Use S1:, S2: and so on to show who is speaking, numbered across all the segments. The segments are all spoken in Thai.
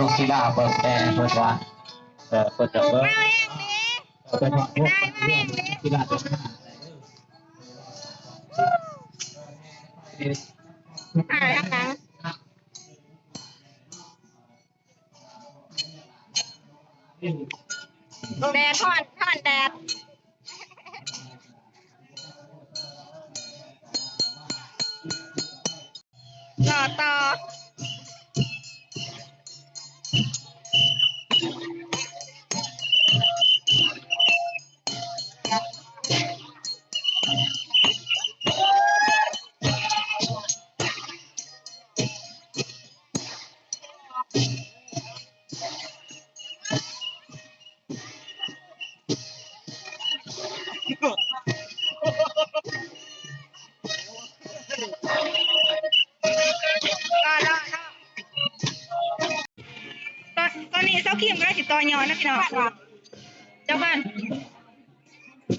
S1: ให้ลูกศิลาเบิ่งแน่เพิ่นว่าเออเพิ่นจะเบิ่ง
S2: มาเองดิ
S1: เออเป็นว่าพวกเรื่องศิลาจะมา
S2: ถ่ายข้างหลังแดดทอดทอดแดดต่อต่อ เจ้าขี้มก็ได้สิต่อยอนนะพี่น้องเจ้าบ้าน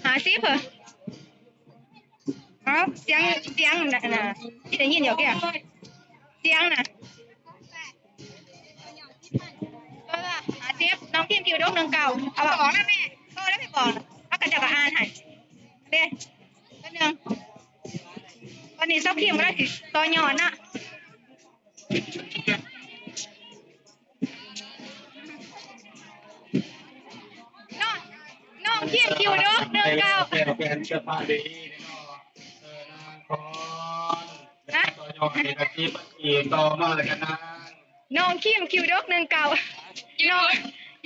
S2: หาซิเผื่อเอาเสียงเสียงน่ะนะที่ได้ยินอยู่แกเสียงน่ะเออหาซิฟน้องพิมพ์คิวดกหนึ่งเก่าเอาบอกนะแม่เออแล้วไม่บอกถ้ากันจะมาอ่านให้เด้ก็หนึ่งตอนนี้เจ้าขี้มก็ได้สิต่อยอนนะ เด้อเดินเก้า
S1: เป็นเสื้อผ้าดีเนาะเออนางคอนต่อยอดในกะทิปัจจีต่อมาแล้วกันนาง
S2: น้องคิมคิวดกหนึ่งเก่าน้อง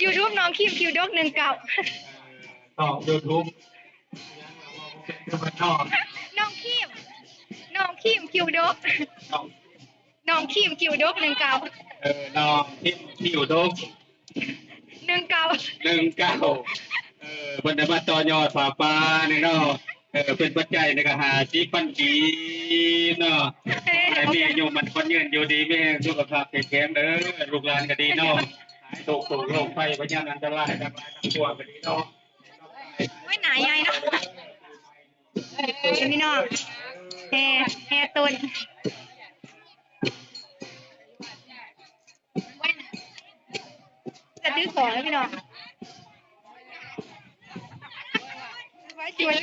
S2: ยูทูบน้องคิมคิวดกหนึ่งเก่า
S1: ต่อยูทูบน้อ
S2: งคิมน้องคิมคิวดก
S1: น้อง
S2: น้องคิมคิวดกหนึ่งเก่า
S1: เออน้องที่ที่อก
S2: หนึ่งเก่า
S1: หนึ่งเก้า บรรดาบัตรต่อยอดฝาปลาเนี่ยเนาะเออเป็นปัจจัยในการหาชีปันกีเนาะไอ้มีอายุมันคนยืนอยู่ดีไม่แห้งสุขภาพแข็งแรงเด้อลูกหลานก็ดีเนาะหายตกถูกโรคไฟพยานอันตรายทั้งหลายทั้งปวงก็ดีเนาะ
S2: ไม่หนาใหญ่เนาะพี่น้องแฮแฮตุนจะดื้อของแล้วพี่น้อง ไว้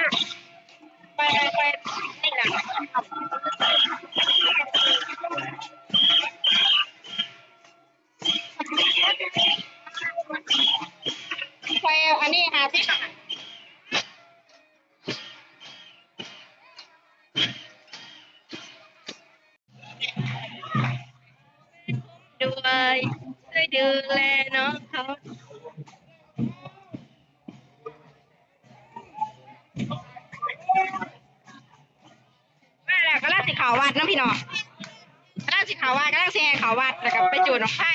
S2: ที่บ้านที่ ข่างสีขาววัดเนาะพี่น้องก็ล่างสีขาววัดก็ล่างสีแหงขาววัดแล้วก็ไปจูดน้องไผ่